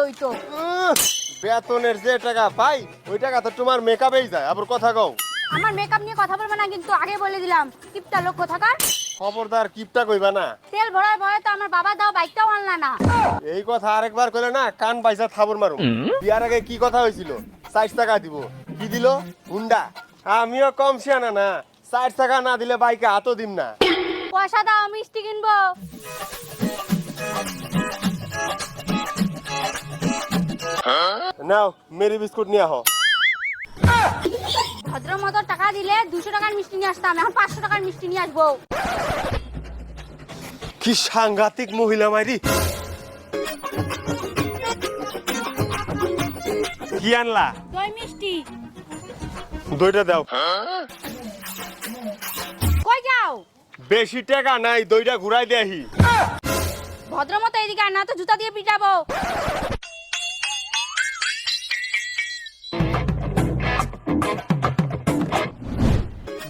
ভালো হইতো বেতনের যে টাকা পাই ওই টাকা তো তোমার মেকআপেই যায় আবার কথা কও। আমার মেকআপ নিয়ে কথা বলব না কিন্তু আগে বলে দিলাম কিপটা লোক কোথাকার খবরদার কিপটা কইবা না। তেল ভরার ভয়ে তো আমার বাবা দাও বাইকটাও আনলা না। এই কথা আরেকবার কইলে না কান পয়সা থাবর মারু। বিয়ার আগে কি কথা হয়েছিল ষাট টাকা দিব। কি দিল? হুন্ডা। আমিও কম শিয়ানা না। ষাট টাকা না দিলে বাইকে হাতও দিম না। পয়সা দাও মিষ্টি কিনবো। নাও মেরি বিস্কুট নিয়ে আহ। ভদ্র মতো টাকা দিলে দুশো টাকার মিষ্টি নিয়ে আসতাম এখন পাঁচশো টাকার মিষ্টি নিয়ে আসব। কি সাংঘাতিক মহিলা মাইরি। কি আনলা? দই মিষ্টি। দইটা দাও। কই যাও? বেশি টাকা নাই দইটা ঘুরাই দেহি ভদ্র মতো এদিকে আনা তো জুতা দিয়ে পিটাবো।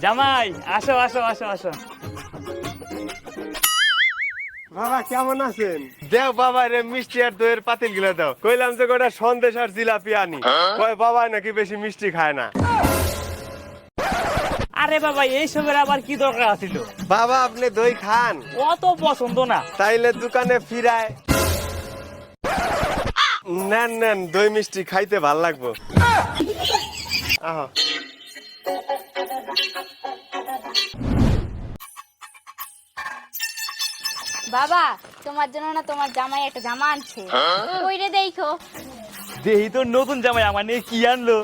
জামাই আসো আসো আসো আসো। বাবা কেমন আছেন? দেও বাবা রে মিষ্টি আর দইয়ের পাতিল গিলা দাও। কইলাম যে গোটা সন্দেশ আর জিলাপি আনি। কয় বাবা নাকি বেশি মিষ্টি খায় না। আরে বাবা এই সবের আবার কি দরকার আছিল? বাবা আপনি দই খান। অত পছন্দ না। তাইলে দোকানে ফিরায়। নেন নেন দই মিষ্টি খাইতে ভালো লাগবো। আহ। বাবা তোমার জন্য না তোমার জামাই একটা জামা আনছে। কইরে দেখো। দেহি তো নতুন জামাই আমার নিয়ে কি আনলো।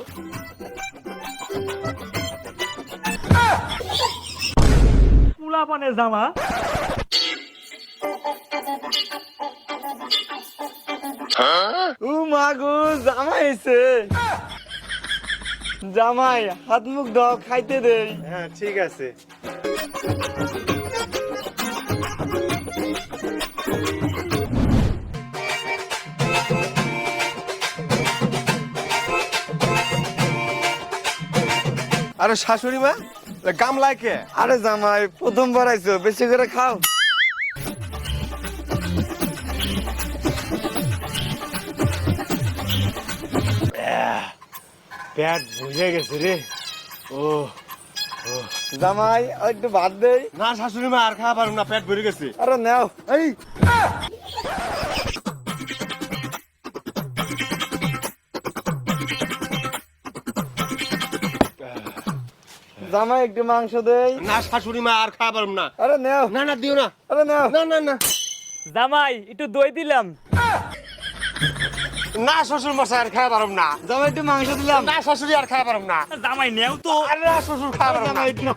পুলা পানের জামা। ও মা গো জামাই এসে। জামাই হাত মুখ দাও খাইতে দেই। হ্যাঁ ঠিক আছে। আরে শাশুড়ি মা গামলায় কে? আরে জামাই প্রথমবার আইছো বেশি করে খাও। পেট বুঝে গেছে রে। ও জামাই একটু ভাত দেই। না শাশুড়ি মা আর খাওয়া পারুম না পেট ভরে গেছে। আরে নাও। এই। জামাই একটু মাংস দেই। না শাশুড়ি মা আর খাওয়া পারুম না। আরে নাও। না না দিও না। আরে নাও। না না না। জামাই একটু দই দিলাম। না শ্বশুর মশাই আর খাওয়া পারুম না। জামাই একটু মাংস দিলাম। না শাশুড়ি আর খাওয়া পারুম না। জামাই নেও তো। আরে না শ্বশুর খাওয়া পারুম না।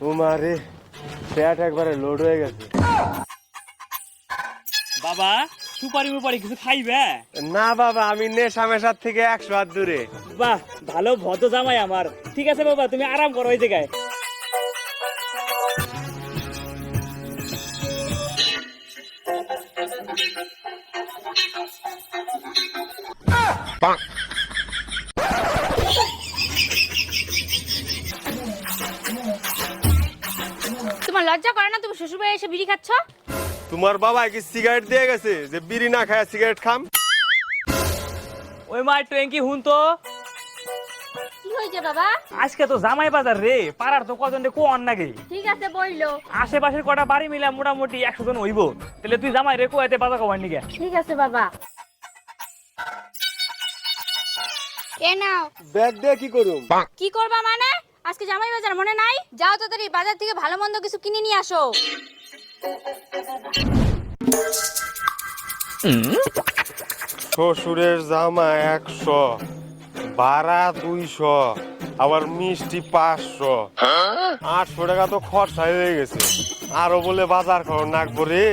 তোমারে পেট একবারে লোড হয়ে গেছে। বাবা সুপারি মুপারি কিছু খাইবে? না বাবা আমি নেশা মেশার থেকে একশো হাত দূরে। বাহ ভালো ভদ্র জামাই আমার। ঠিক আছে বাবা তুমি আরাম করো ওই জায়গায়। তোমার লজ্জা করে না তুমি শ্বশুর বাড়ি এসে বিড়ি খাচ্ছ? তোমার বাবা কি সিগারেট দিয়ে গেছে? যে বিড়ি না খায় সিগারেট খাম? ওই মা ট্রেঙ্কি হুন তো। কি হয়েছে বাবা? আজকে তো জামাই বাজার রে পাড়ার তো কজন নাগে? ঠিক আছে বইলো আশেপাশের কটা বাড়ি মিলে মোটামুটি একশো জন হইব। তাহলে তুই জামাই রে কোয়াতে বাজার কবার নিগে? ঠিক আছে বাবা। এ নাও। ব্যাগ দিয়ে কি করুম? কি করবা মানে? আজকে জামাই বাজার মনে নাই? যাও তো তাড়াতাড়ি বাজার থেকে ভালো মন্দ কিছু কিনে নিয়ে আসো। শ্বশুরের জামা একশো, ভাড়া দুইশো, আবার মিষ্টি পাঁচশো। আটশো টাকা তো খরচা হয়ে গেছে। আরও বলে বাজার খরচ নাকবো রে।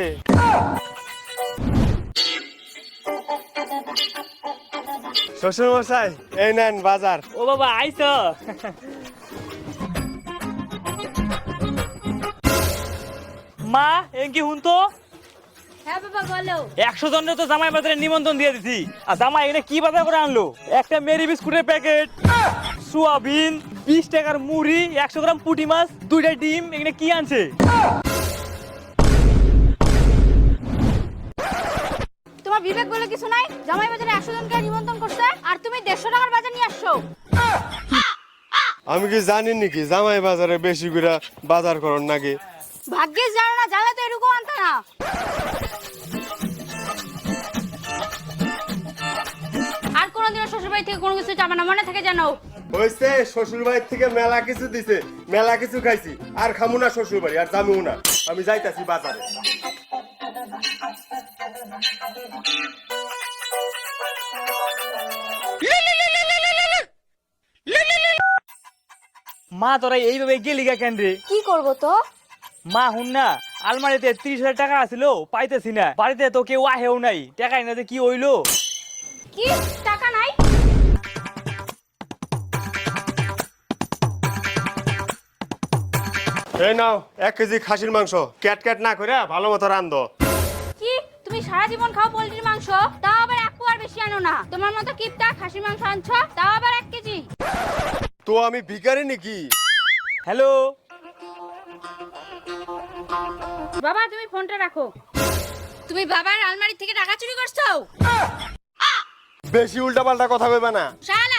শ্বশুর মশাই এই নেন বাজার। ও বাবা, আইস। মা এঙ্কি হুন তো হ্যাঁ বাবা বলো। একশো জনের তো জামাই বাজারে নিমন্ত্রণ দিয়ে দিছি। আর জামাই এখানে কি বাজার করে আনলো? একটা মেরি বিস্কুটের প্যাকেট সোয়াবিন বিশ টাকার মুড়ি একশো গ্রাম পুঁটি মাছ দুইটা ডিম এখানে কি আনছে? তোমার বিবেক বলে কিছু নাই? জামাই বাজারে একশো জনকে নিমন্ত্রণ করছে আর তুমি দেড়শো টাকার বাজার নিয়ে আসছো। আমি কি জানি নাকি জামাই বাজারে বেশি করে বাজার করন নাকি? ভাগ্যিস জানো না জানলে তো এরকম আনতে না। আর কোনোদিনও শ্বশুর বাড়ি থেকে কোনো কিছু যাবে না মনে থেকে জানো হয়েছে শ্বশুর বাড়ির থেকে মেলা কিছু দিছে মেলা কিছু খাইছি। আর খামু না শ্বশুর বাড়ি আর জামিও না। আমি যাইতাছি বাজারে। মা তোরা এইভাবে গেলি গা কেন রে? কি করব তো? মা হুন না আলমারিতে ত্রিশ হাজার টাকা আছিল পাইতেছি না। বাড়িতে তো কেউ আহেও নাই টাকা এনে কি হইল? কি? টাকা নাই? এই নাও এক কেজি খাসির মাংস। ক্যাট ক্যাট না করে ভালো মতো রান্ধো। কি? তুমি সারা জীবন খাও পোল্ট্রির মাংস? তাও আবার এক পোয়ার বেশি আনো না। তোমার মতো কিপটা খাসির মাংস আনছো তাও আবার এক কেজি। তো আমি ভিখারি নাকি? হ্যালো? বাবা তুমি ফোনটা রাখো। তুমি বাবার আলমারি থেকে টাকা চুরি করছ? বেশি উল্টা পাল্টা কথা কইবা না। শালা